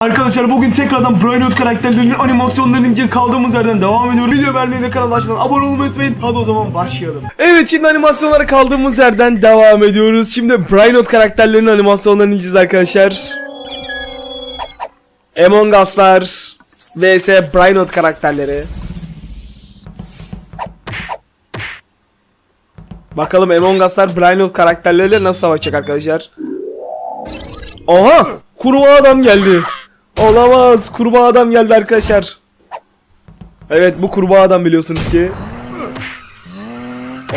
Arkadaşlar bugün tekrardan Brian Hood karakterlerinin animasyonlarını ineceğiz. Kaldığımız yerden devam ediyoruz. Video beğenmeyi ve kanala açılan abone olmayı unutmayın. Hadi o zaman başlayalım. Evet şimdi animasyonlara kaldığımız yerden devam ediyoruz. Şimdi Brian Hood karakterlerinin animasyonlarını ineceğiz arkadaşlar. Among Us'lar vs Brian Hood karakterleri. Bakalım Among Us'lar Brian Hood karakterleriyle nasıl savaşacak arkadaşlar. Aha! Kurbağa adam geldi. Olamaz. Kurbağa adam geldi arkadaşlar. Evet bu kurbağa adam biliyorsunuz ki.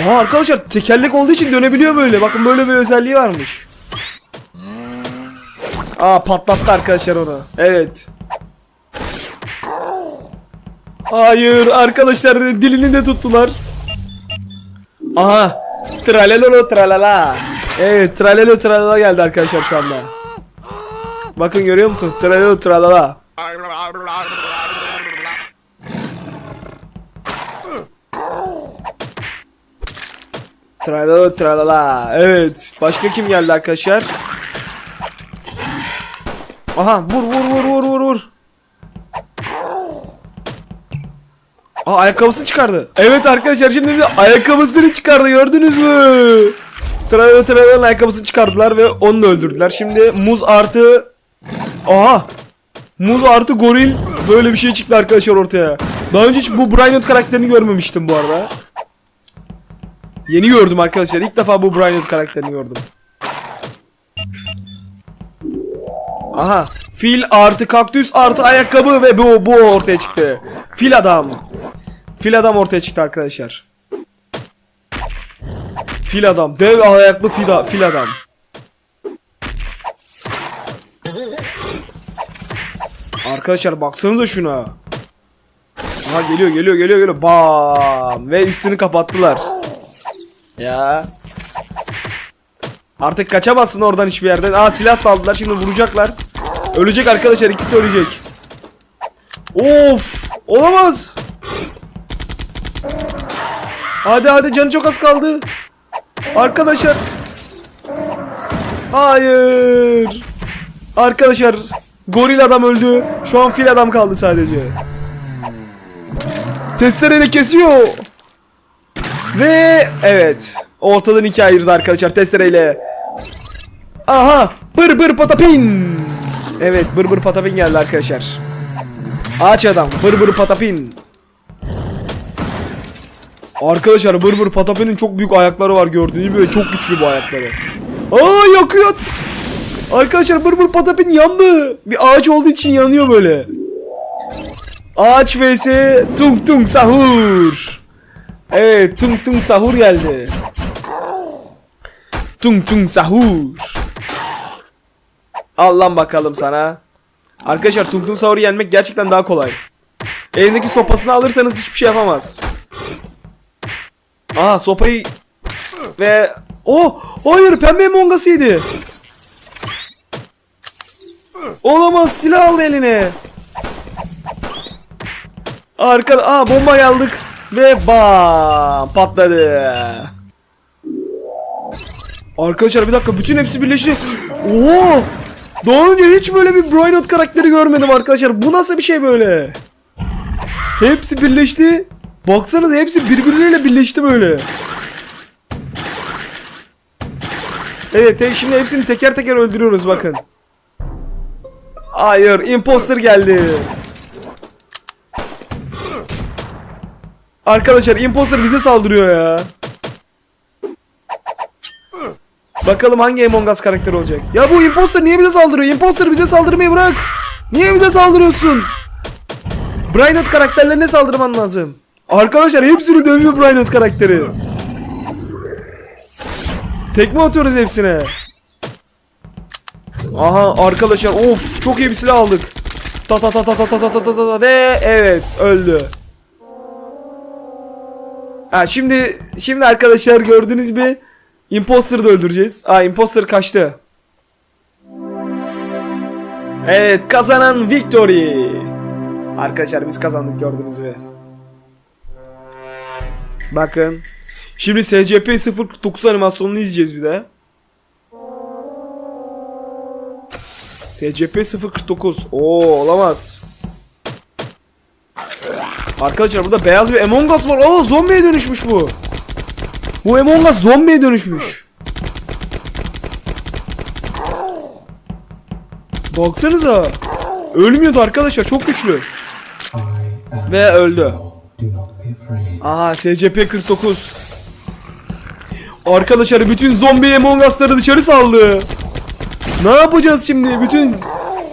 Aha arkadaşlar tekerlek olduğu için dönebiliyor böyle. Bakın böyle bir özelliği varmış. Aa patlattı arkadaşlar onu. Evet. Hayır arkadaşlar dilini de tuttular. Aha. Tralalolo tralala. Evet tralalolo tralala geldi arkadaşlar şu anda. Bakın görüyor musunuz? Tralalolo tralala. Tralala tralala. Evet. Başka kim geldi arkadaşlar? Aha vur vur vur vur vur vur. Aa ayakkabısını çıkardı. Evet arkadaşlar şimdi de ayakkabısını çıkardı gördünüz mü? Tralala tralala'nın ayakkabısını çıkardılar ve onu da öldürdüler. Şimdi muz artı... Aha! Muz artı goril böyle bir şey çıktı arkadaşlar ortaya. Daha önce hiç bu Hood karakterini görmemiştim bu arada. Yeni gördüm arkadaşlar. İlk defa bu Hood karakterini gördüm. Aha. Fil artı kaktüs artı ayakkabı ve bu bu ortaya çıktı. Fil adam. Fil adam ortaya çıktı arkadaşlar. Fil adam. Dev ayaklı fil, fil adam. Arkadaşlar baksanıza şuna. Aha geliyor geliyor geliyor geliyor. Bam ve üstünü kapattılar. Ya. Artık kaçamazsın oradan hiçbir yerden. Aa silah da aldılar şimdi vuracaklar. Ölecek arkadaşlar ikisi de ölecek. Of! Olamaz. Hadi hadi canı çok az kaldı. Arkadaşlar. Hayır. Arkadaşlar goril adam öldü. Şu an fil adam kaldı sadece. Testereyle kesiyor. Ve evet. Ortadan ikiye ayırdı arkadaşlar testereyle. Aha. Bır bır patapin. Evet bır bır patapin geldi arkadaşlar. Ağaç adam. Bır bır patapin. Arkadaşlar bır bır patapinin çok büyük ayakları var gördüğünüz gibi çok güçlü bu ayakları. Aa yakıyor. Arkadaşlar bır bır patapin yandı. Bir ağaç olduğu için yanıyor böyle. Ağaç vs tung tung sahur. Evet tung tung sahur geldi. Tung tung sahur. Al lan bakalım sana. Arkadaşlar tung tung sahuru yenmek gerçekten daha kolay. Elindeki sopasını alırsanız hiçbir şey yapamaz. Aa sopayı ve oh hayır pembe mongasıydı. Olamaz silah aldı eline. Arkada aa bomba aldık ve bam patladı. Arkadaşlar bir dakika bütün hepsi birleşti. Oo! Daha önce hiç böyle bir Hood karakteri görmedim arkadaşlar. Bu nasıl bir şey böyle? Hepsi birleşti. Baksanıza hepsi birbirleriyle birleşti böyle. Evet te- şimdi hepsini teker teker öldürüyoruz bakın. Hayır imposter geldi. Arkadaşlar imposter bize saldırıyor ya. Bakalım hangi Among Us karakteri olacak. Ya bu imposter niye bize saldırıyor? Imposter bize saldırmayı bırak. Niye bize saldırıyorsun? Hood karakterlerine saldırman lazım. Arkadaşlar hepsini dövüyor Hood karakteri. Tekme atıyoruz hepsine. Aha arkadaşlar of çok iyi bir silah aldık. Ta ta ta ta ta ta ta ta ta ta ve evet öldü. Ha şimdi şimdi arkadaşlar gördüğünüz gibi Imposter'ı da öldüreceğiz. Aa Imposter kaçtı. Evet kazanan Victory. Arkadaşlar biz kazandık gördüğünüz gibi. Bakın. Şimdi SCP 049 animasyonunu izleyeceğiz bir de. SCP 049. Oo olamaz. Arkadaşlar burada beyaz bir Among Us var. Aa zombiye dönüşmüş bu. Bu Among Us zombiye dönüşmüş. Baksanıza. Ölmüyordu arkadaşlar çok güçlü. Ve öldü. Aha SCP 49. Arkadaşlar bütün zombi Among Us'ları dışarı saldı. Ne yapacağız şimdi? Bütün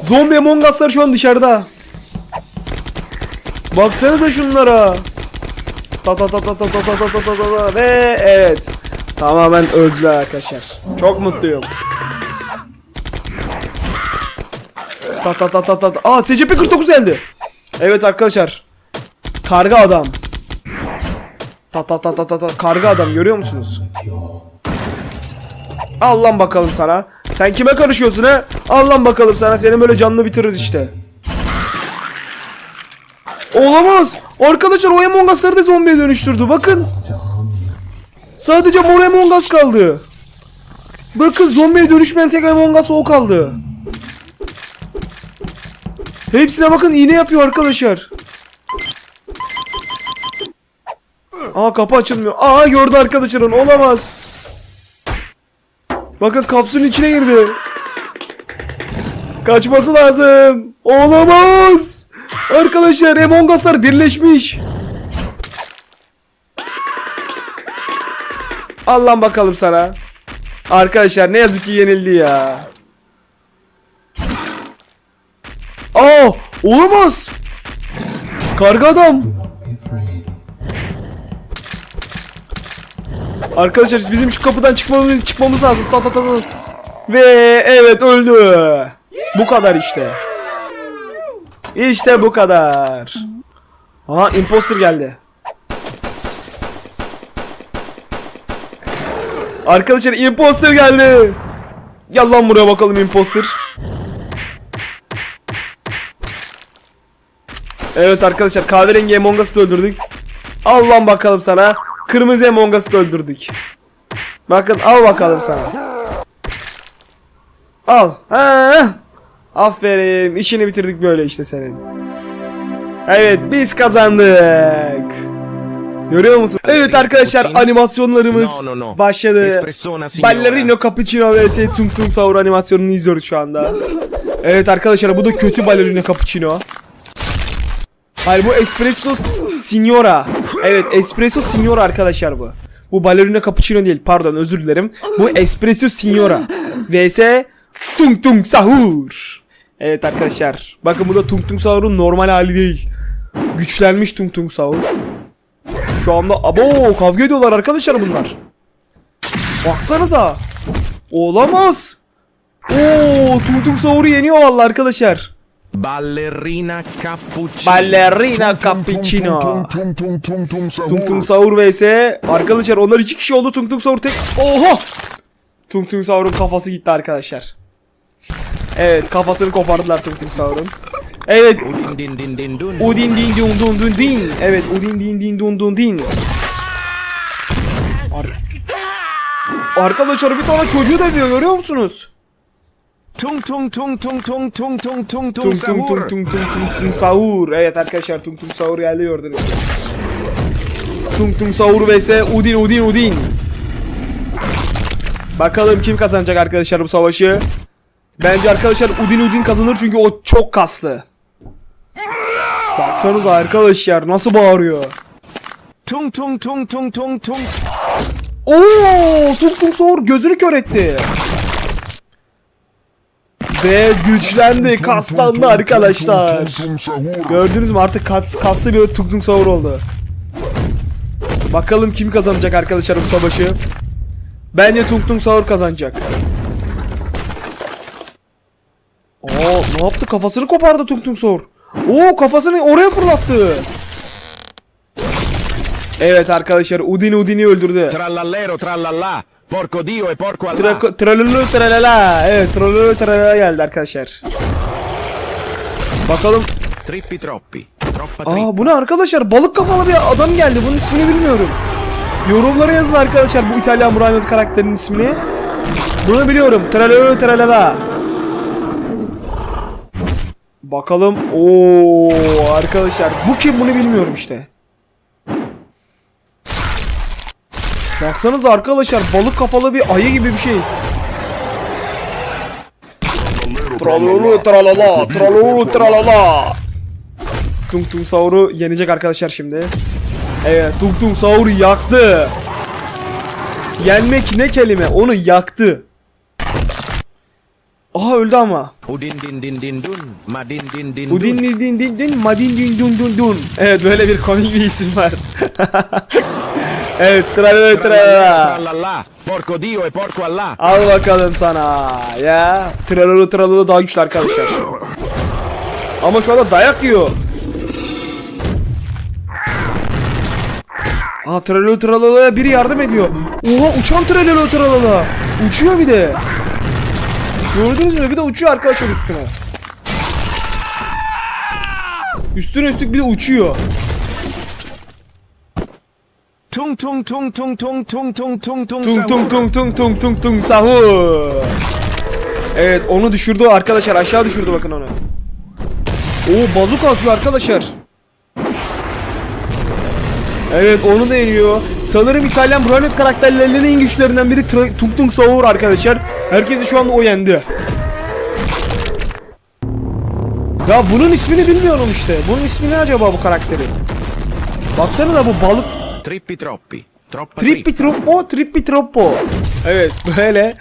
zombi Among Us'lar şu an dışarıda. Baksanıza şunlara. Ta ta ta ta ta ta ta ta ta ta ta ve evet. Tamamen öldüler arkadaşlar. Çok mutluyum. Ta ta ta ta ta. Aa SCP 49 geldi. Evet arkadaşlar. Karga adam. Ta ta ta ta ta ta karga adam görüyor musunuz? Al bakalım sana. Sen kime karışıyorsun he? Al lan bakalım sana. Seni böyle canlı bitiririz işte. Olamaz. Arkadaşlar o Among Us'ları da zombiye dönüştürdü. Bakın. Sadece mor Among Us kaldı. Bakın zombiye dönüşmeyen tek Among Us o kaldı. Hepsine bakın iğne yapıyor arkadaşlar. Aa kapı açılmıyor. Aa gördü arkadaşların olamaz. Bakın kapsülün içine girdi. Kaçması lazım. Olamaz. Arkadaşlar Among Us'lar birleşmiş. Al lan bakalım sana. Arkadaşlar ne yazık ki yenildi ya. Aa olamaz. Karga adam. Arkadaşlar bizim şu kapıdan çıkmamız çıkmamız lazım. Ta ta ta ta. Ve evet öldü. Bu kadar işte. İşte bu kadar. Aha imposter geldi. Arkadaşlar imposter geldi. Gel lan buraya bakalım imposter. Evet arkadaşlar kahverengi Among Us'ı öldürdük. Al lan bakalım sana. Kırmızı Among Us'ı da öldürdük. Bakın al bakalım sana. Al. Ha. Aferin. İşini bitirdik böyle işte senin. Evet biz kazandık. Görüyor musun? Evet arkadaşlar animasyonlarımız başladı. Ballerino Cappuccino vs Tung Tung Sahur animasyonunu izliyoruz şu anda. Evet arkadaşlar bu da kötü Ballerino Cappuccino. Hayır bu Espresso Signora. Evet Espresso Signora arkadaşlar bu. Bu Ballerina Cappuccino değil pardon özür dilerim. Bu Espresso Signora. vs Tung Tung Sahur. Evet arkadaşlar. Bakın bu da Tung Tung Sahur'un normal hali değil. Güçlenmiş Tung Tung Sahur. Şu anda abo kavga ediyorlar arkadaşlar bunlar. Baksanıza. Olamaz. Oo Tung Tung Sahur'u yeniyor vallahi arkadaşlar. Ballerina cappuccino. Ballerina Cappuccino. Tung Tung Sahur vs. Arkadaşlar onlar iki kişi oldu. Tung Tung Sahur tek. Oha Tung Tung Sahur'un kafası gitti arkadaşlar. Evet kafasını kopardılar Tung Tung Sahur'un Evet. Udin din din din dun. Udin din dun dun dun din. Evet Udin din din dun dun din. Ar- Arkadaşlar bir tane çocuğu dövüyor görüyor musunuz? Tung tung tung tung tung tung tung tung tung Tung tung tung tung tung tung tung sahur. Evet arkadaşlar tung tung sahur geldi gördünüz. Tung tung sahur vs Udin Udin Udin. Bakalım kim kazanacak arkadaşlar bu savaşı. Bence arkadaşlar Udin Udin kazanır çünkü o çok kaslı. Baksanıza arkadaşlar nasıl bağırıyor. Tung tung tung tung tung tung. Oo, Tung Tung Sahur gözünü kör etti. Ve güçlendi, kaslandı arkadaşlar. Gördünüz mü artık kas, kaslı bir Tung Sahur oldu. Bakalım kim kazanacak arkadaşlar bu savaşı. Bence Tung Tung Sahur kazanacak. Oo, ne yaptı? Kafasını kopardı Tung Tung Sahur. Oo, kafasını oraya fırlattı. Evet arkadaşlar Udin Udin'i öldürdü. Trallallero trallallà. Porco dio e porco Allah. Tra- Tralulu tralala. Evet tralulu tralala geldi arkadaşlar. Bakalım. Trippi troppi. Troppa trippa. Aa bu ne arkadaşlar? Balık kafalı bir adam geldi. Bunun ismini bilmiyorum. Yorumlara yazın arkadaşlar bu İtalyan Murano karakterinin ismini. Bunu biliyorum. Tralulu tralala. Bakalım. Oo arkadaşlar bu kim bunu bilmiyorum işte. Baksanıza arkadaşlar balık kafalı bir ayı gibi bir şey. Tralala tralala tralala tralala. Tung Tung Saur'u yenecek arkadaşlar şimdi. Evet Tung Tung Saur'u yaktı. Yenmek ne kelime onu yaktı. Aha öldü ama. Udin din din din dun. Madin din din Udin dun. din din din din madin din dun dun dun. Evet böyle bir komik bir isim var. evet tralala tralala. Tralala. Porco Dio e porco Allah. Al bakalım sana ya. Tralala tralala daha güçlü arkadaşlar. Ama şu anda dayak yiyor. Aa tralala tralala'ya biri yardım ediyor. Oha uçan tralala tralala. Uçuyor bir de. Gördünüz mü? Bir de uçuyor arkadaşlar üstüne. Üstüne üstlük bir de uçuyor. Tung tung tung tung tung tung tung tung tung. Tung tung tung tung tung tung tung sahur. Evet onu düşürdü arkadaşlar aşağı düşürdü bakın onu. Oo atıyor arkadaşlar. Evet onu da yeniyor. Sanırım İtalyan Brunot karakterlerinin en güçlerinden biri Tung Tung Sahur arkadaşlar. Herkesi şu anda o yendi. Ya bunun ismini bilmiyorum işte. Bunun ismi ne acaba bu karakteri? Baksanıza bu balık Trippi troppi. Troppa Trippi troppo, trippi troppo. Evet böyle.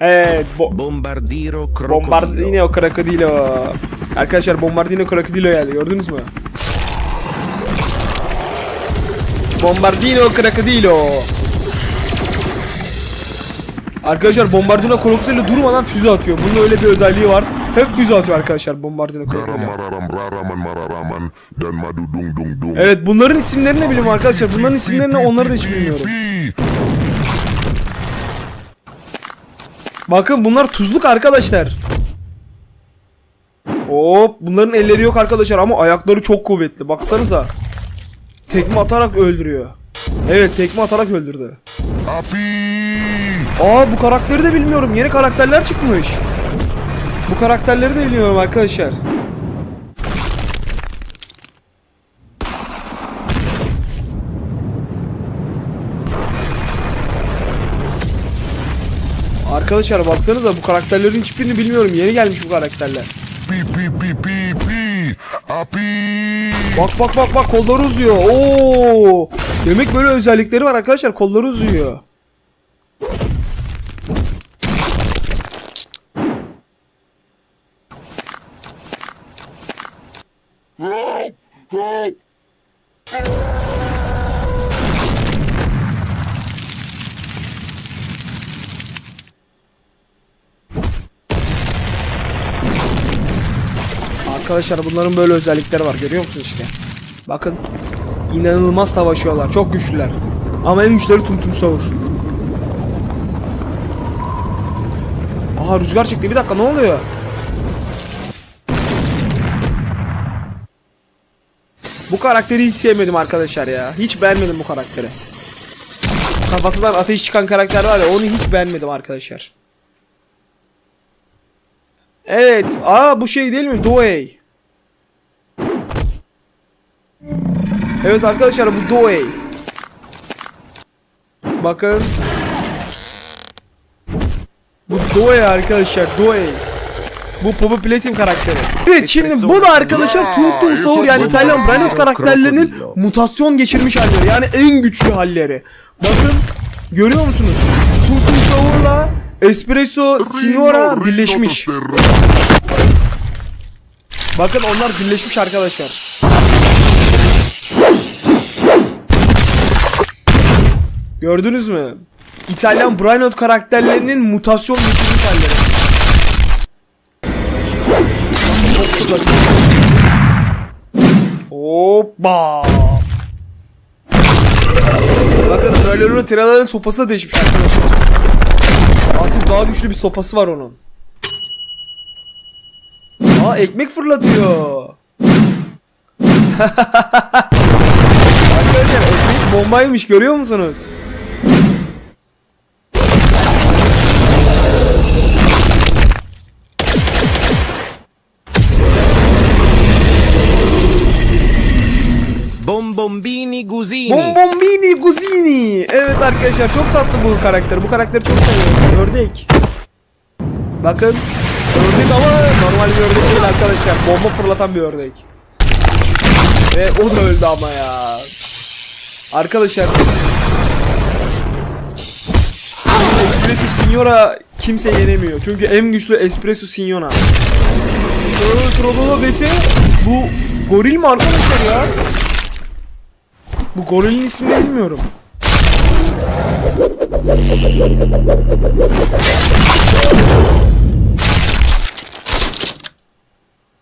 evet. Bo Bombardiro crocodilo. Bombardino Crocodilo. Arkadaşlar Bombardino Crocodilo geldi gördünüz mü? Bombardino Crocodilo. Arkadaşlar Bombardino Crocodilo durmadan füze atıyor. Bunun öyle bir özelliği var. Hep füze atıyor arkadaşlar Bombardino dung. Evet bunların isimlerini de bilmiyorum arkadaşlar. Bunların isimlerini onları da hiç bilmiyorum. Bakın bunlar tuzluk arkadaşlar. Hop bunların elleri yok arkadaşlar ama ayakları çok kuvvetli. Baksanıza. Tekme atarak öldürüyor. Evet tekme atarak öldürdü. Api. Aa bu karakteri de bilmiyorum. Yeni karakterler çıkmış. Bu karakterleri de bilmiyorum arkadaşlar. Arkadaşlar baksanıza bu karakterlerin hiçbirini bilmiyorum. Yeni gelmiş bu karakterler. Bak bak bak bak kolları uzuyor. Oo! Demek böyle özellikleri var arkadaşlar. Kolları uzuyor. Arkadaşlar bunların böyle özellikleri var görüyor musunuz işte? Bakın. inanılmaz savaşıyorlar. Çok güçlüler. Ama en güçleri Tum Tum Savur. Aha rüzgar çıktı. Bir dakika ne oluyor? Bu karakteri hiç sevmedim arkadaşlar ya. Hiç beğenmedim bu karakteri. Kafasından ateş çıkan karakter var ya onu hiç beğenmedim arkadaşlar. Evet. Aa bu şey değil mi? Doey. Evet arkadaşlar bu Doey. Bakın. Bu Doey arkadaşlar. Doey. Bu Poppy Platinum karakteri. Evet şimdi bu da arkadaşlar Tung Saur yani İtalyan Branded karakterlerinin mutasyon geçirmiş halleri. Yani en güçlü halleri. Bakın görüyor musunuz? Tung Saur'la Espresso Signora birleşmiş. Bakın onlar birleşmiş arkadaşlar. Gördünüz mü? İtalyan Brainot karakterlerinin mutasyon geçirmiş halleri. Hoppa. Bakın Traller'ın Traller'ın sopası da değişmiş arkadaşlar. Artık daha güçlü bir sopası var onun. Aa ekmek fırlatıyor. Arkadaşlar bombaymış görüyor musunuz? Bombombini Guzini. Bombombini Guzini. Evet arkadaşlar çok tatlı bu karakter. Bu karakteri çok seviyorum. Ördek. Bakın. Ördek ama normal bir ördek değil arkadaşlar. Bomba fırlatan bir ördek. Ve o da öldü ama ya. Arkadaşlar. Espresso Signora kimse yenemiyor. Çünkü en güçlü Espresso Signora. Trodolo Bese bu goril mi arkadaşlar ya? Bu gorilin ismini bilmiyorum.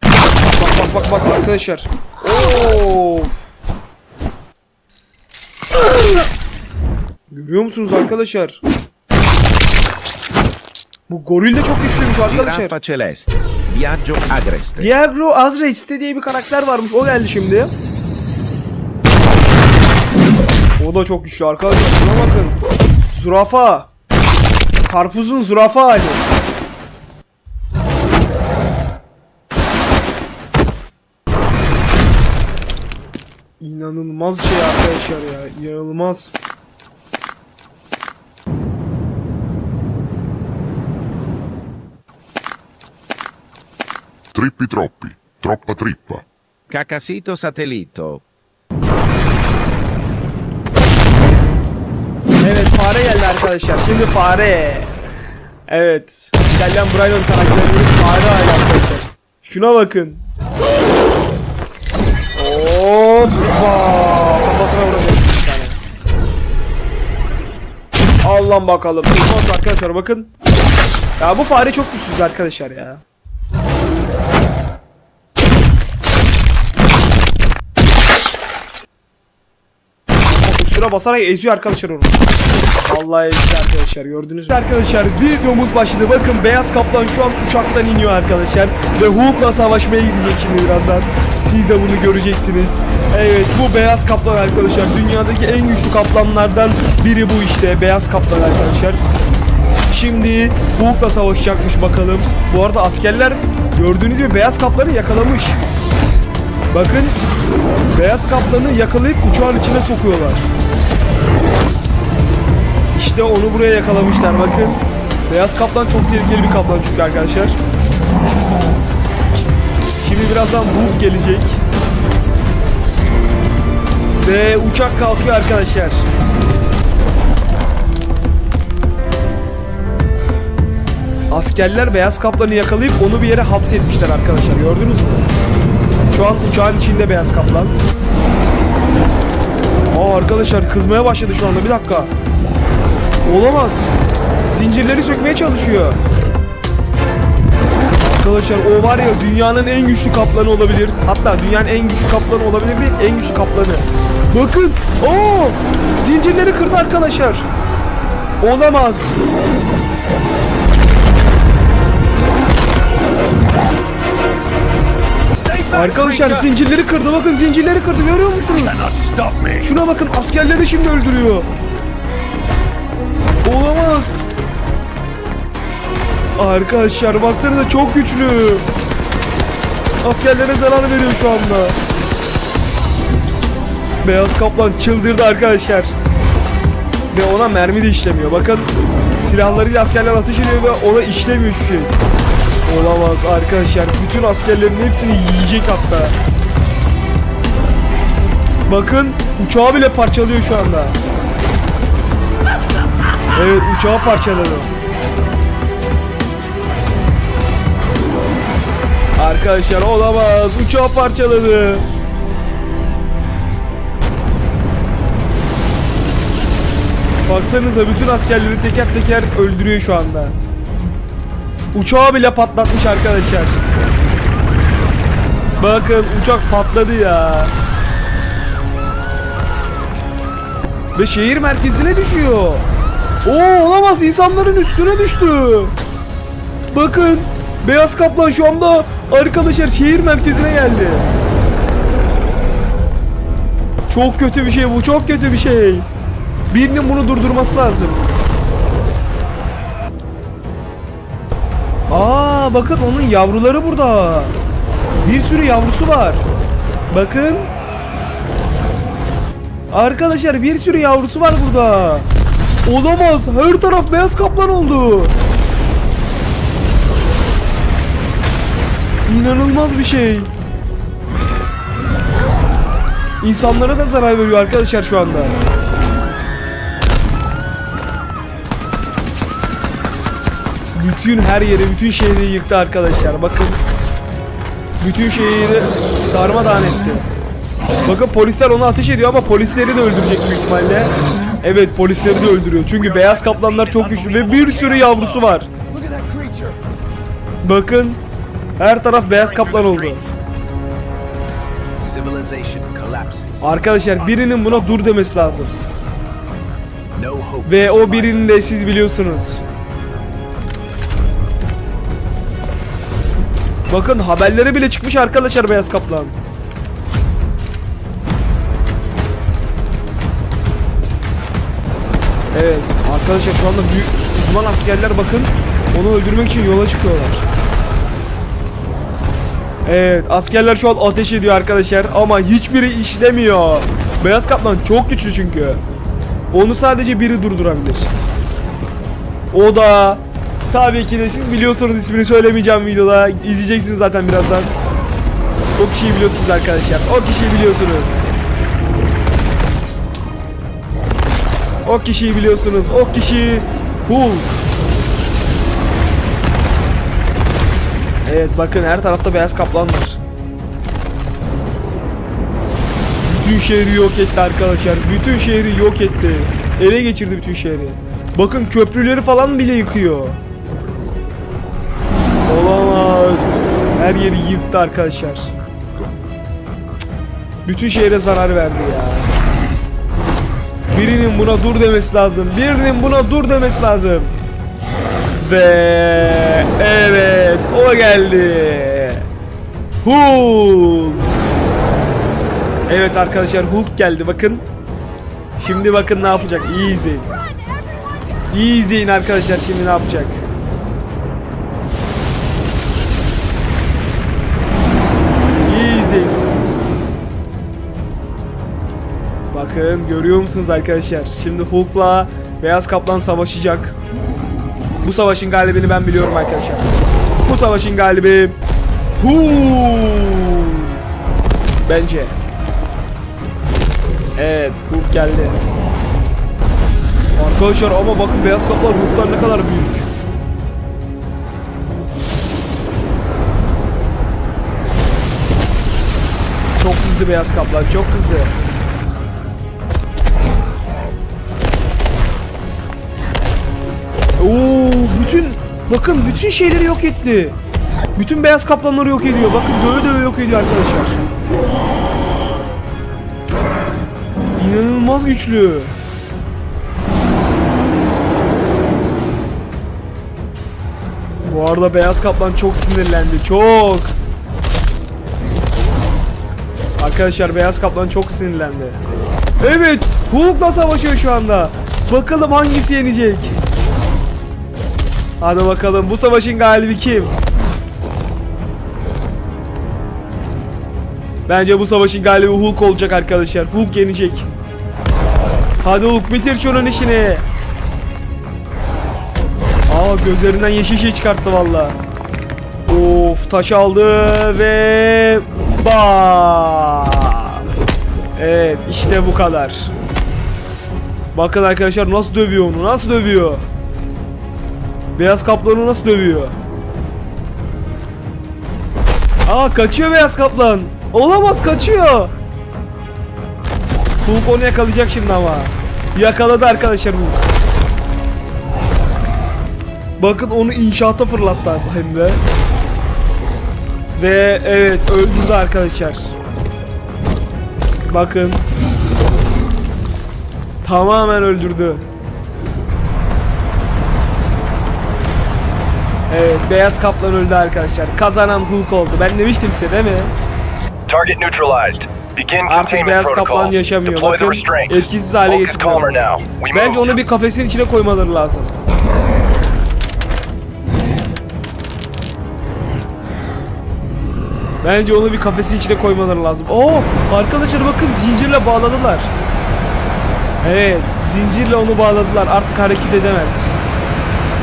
Bak bak bak bak arkadaşlar. Of. Görüyor musunuz arkadaşlar? Bu goril de çok güçlüymüş arkadaşlar. Celeste. Viaggio agreste. Diagro Azraiste diye bir karakter varmış. O geldi şimdi. O da çok güçlü arkadaşlar. Şuna bakın. Zürafa. Karpuzun zürafa hali. İnanılmaz şey arkadaşlar ya. İnanılmaz. Trippi troppi. Troppa trippa. Cacasito satellito. Evet fare geldi arkadaşlar. Şimdi fare. Evet. İtalyan Braille karakterinin fare hali arkadaşlar. Şuna bakın. Hoppa. Kafasına vuracak bir tane. Al lan bakalım. Bak arkadaşlar bakın. Ya bu fare çok güçsüz arkadaşlar ya. Üstüne basarak eziyor arkadaşlar onu. Vallahi ezdi arkadaşlar gördünüz mü? Arkadaşlar videomuz başladı. Bakın beyaz kaplan şu an uçaktan iniyor arkadaşlar. Ve Hulk'la savaşmaya gidecek şimdi birazdan. Siz de bunu göreceksiniz. Evet bu beyaz kaplan arkadaşlar. Dünyadaki en güçlü kaplanlardan biri bu işte. Beyaz kaplan arkadaşlar. Şimdi Hulk'la savaşacakmış bakalım. Bu arada askerler gördüğünüz gibi beyaz kaplanı yakalamış. Bakın beyaz kaplanı yakalayıp uçağın içine sokuyorlar. İşte onu buraya yakalamışlar bakın. Beyaz kaplan çok tehlikeli bir kaplan çünkü arkadaşlar. Şimdi birazdan Hulk gelecek. Ve uçak kalkıyor arkadaşlar. Askerler beyaz kaplanı yakalayıp onu bir yere hapsetmişler arkadaşlar gördünüz mü? Şu an uçağın içinde beyaz kaplan. Aa arkadaşlar kızmaya başladı şu anda bir dakika. Olamaz. Zincirleri sökmeye çalışıyor. Arkadaşlar o var ya dünyanın en güçlü kaplanı olabilir. Hatta dünyanın en güçlü kaplanı olabilir değil, en güçlü kaplanı. Bakın. Oo! Zincirleri kırdı arkadaşlar. Olamaz. Arkadaşlar zincirleri kırdı. Bakın zincirleri kırdı. Görüyor musunuz? Şuna bakın askerleri şimdi öldürüyor. Olamaz. Arkadaşlar baksanıza çok güçlü. Askerlere zarar veriyor şu anda. Beyaz kaplan çıldırdı arkadaşlar. Ve ona mermi de işlemiyor. Bakın silahlarıyla askerler ateş ediyor ve ona işlemiyor hiçbir şey. Olamaz arkadaşlar. Bütün askerlerin hepsini yiyecek hatta. Bakın uçağı bile parçalıyor şu anda. Evet uçağı parçaladı. Arkadaşlar olamaz. Uçağı parçaladı. Baksanıza bütün askerleri teker teker öldürüyor şu anda. Uçağı bile patlatmış arkadaşlar. Bakın uçak patladı ya. Ve şehir merkezine düşüyor. Oo olamaz insanların üstüne düştü. Bakın beyaz kaplan şu anda arkadaşlar şehir merkezine geldi. Çok kötü bir şey bu çok kötü bir şey. Birinin bunu durdurması lazım. Aa bakın onun yavruları burada. Bir sürü yavrusu var. Bakın. Arkadaşlar bir sürü yavrusu var burada. Olamaz. Her taraf beyaz kaplan oldu. İnanılmaz bir şey. İnsanlara da zarar veriyor arkadaşlar şu anda. Bütün her yeri, bütün şehri yıktı arkadaşlar. Bakın. Bütün şehri darmadağın etti. Bakın polisler onu ateş ediyor ama polisleri de öldürecek büyük ihtimalle. Evet polisleri de öldürüyor. Çünkü beyaz kaplanlar çok güçlü ve bir sürü yavrusu var. Bakın her taraf beyaz kaplan oldu. Arkadaşlar birinin buna dur demesi lazım. Ve o birini de siz biliyorsunuz. Bakın haberlere bile çıkmış arkadaşlar beyaz kaplan. Evet arkadaşlar şu anda büyük uzman askerler bakın onu öldürmek için yola çıkıyorlar. Evet askerler şu an ateş ediyor arkadaşlar ama hiçbiri işlemiyor. Beyaz kaplan çok güçlü çünkü. Onu sadece biri durdurabilir. O da tabii ki de siz biliyorsunuz ismini söylemeyeceğim videoda. İzleyeceksiniz zaten birazdan. O kişiyi biliyorsunuz arkadaşlar. O kişiyi biliyorsunuz. O kişiyi biliyorsunuz. O kişi Hulk. Evet bakın her tarafta beyaz kaplan var. Bütün şehri yok etti arkadaşlar. Bütün şehri yok etti. Ele geçirdi bütün şehri. Bakın köprüleri falan bile yıkıyor. Olamaz. Her yeri yıktı arkadaşlar. Bütün şehre zarar verdi ya. Birinin buna dur demesi lazım. Birinin buna dur demesi lazım. Ve geldi. Hulk. Evet arkadaşlar Hulk geldi bakın. Şimdi bakın ne yapacak. İyi izleyin. İyi izleyin arkadaşlar şimdi ne yapacak. İyi izleyin. Bakın görüyor musunuz arkadaşlar? Şimdi Hulk'la Beyaz Kaplan savaşacak. Bu savaşın galibini ben biliyorum arkadaşlar. Bu savaşın galibi Hulk. Bence. Evet, Hulk geldi. Arkadaşlar ama bakın beyaz kaplan Hulk'tan ne kadar büyük. Çok hızlı beyaz kaplan, çok hızlı. Oo, bütün bakın bütün şeyleri yok etti. Bütün beyaz kaplanları yok ediyor. Bakın döve döve yok ediyor arkadaşlar. İnanılmaz güçlü. Bu arada beyaz kaplan çok sinirlendi. Çok. Arkadaşlar beyaz kaplan çok sinirlendi. Evet, Hulk'la savaşıyor şu anda. Bakalım hangisi yenecek. Hadi bakalım bu savaşın galibi kim? Bence bu savaşın galibi Hulk olacak arkadaşlar. Hulk yenecek. Hadi Hulk bitir şunun işini. Aa gözlerinden yeşil şey çıkarttı valla. Of taş aldı ve ba. Evet işte bu kadar. Bakın arkadaşlar nasıl dövüyor onu nasıl dövüyor. Beyaz kaplanı nasıl dövüyor? Aa kaçıyor beyaz kaplan. Olamaz kaçıyor. Hulk onu yakalayacak şimdi ama. Yakaladı arkadaşlar Hulk. Bakın onu inşaata fırlattılar hem de. Ve evet öldürdü arkadaşlar. Bakın. Tamamen öldürdü. Evet beyaz kaplan öldü arkadaşlar. Kazanan Hulk oldu. Ben demiştim size değil mi? Target neutralized. Begin Artık beyaz kaplan yaşamıyor. Bakın etkisiz hale getiriyor. Bence onu bir kafesin içine koymaları lazım. Bence onu bir kafesin içine koymaları lazım. Oo, arkadaşlar bakın zincirle bağladılar. Evet, zincirle onu bağladılar. Artık hareket edemez.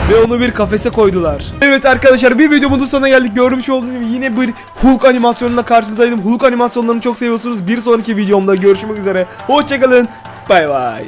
Ve onu bir kafese koydular. Evet arkadaşlar bir videomuzun sonuna geldik. Görmüş olduğunuz gibi yine bir Hulk animasyonuyla karşınızdaydım. Hulk animasyonlarını çok seviyorsunuz. Bir sonraki videomda görüşmek üzere. Hoşçakalın. Bay bay.